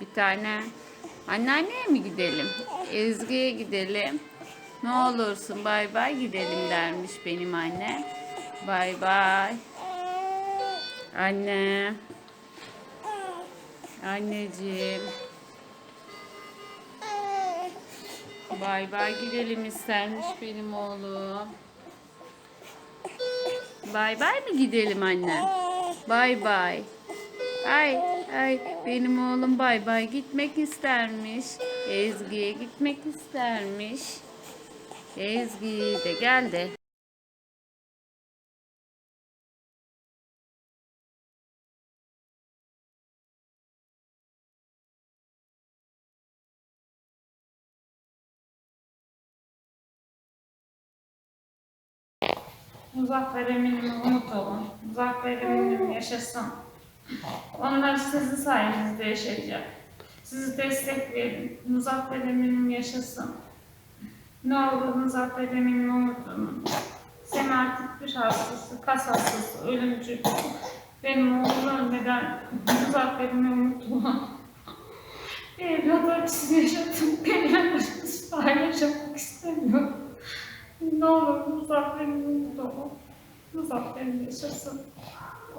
bir tane. Anneanneye mi gidelim? Ezgi'ye gidelim. Ne olursun bay bay gidelim dermiş benim anne. Bay bay. Anne. Anneciğim. Bay bay gidelim istermiş benim oğlum. Bay bay mı gidelim anne? Bay bay. Ay ay benim oğlum bay bay gitmek istermiş. Ezgi'ye gitmek istermiş. Ezgi de geldi. Muzaffer eminim umut olun. Muzaffer eminim yaşasın. Onlar sizin sayenizde yaşayacak. Sizi destek verin. Muzaffer eminim yaşasın. Ne olur Muzaffer eminim umut olun. Sen artık bir hastası, kas hastası, ölümcül. Benim oğlum ölmeden Muzaffer'ime umut olun. Bir evlat acısı yaşadım. Ben acısı paylaşmak istemiyorum. Ne olur Muzaffer'in umut olun. Muzaffer'in yaşasın.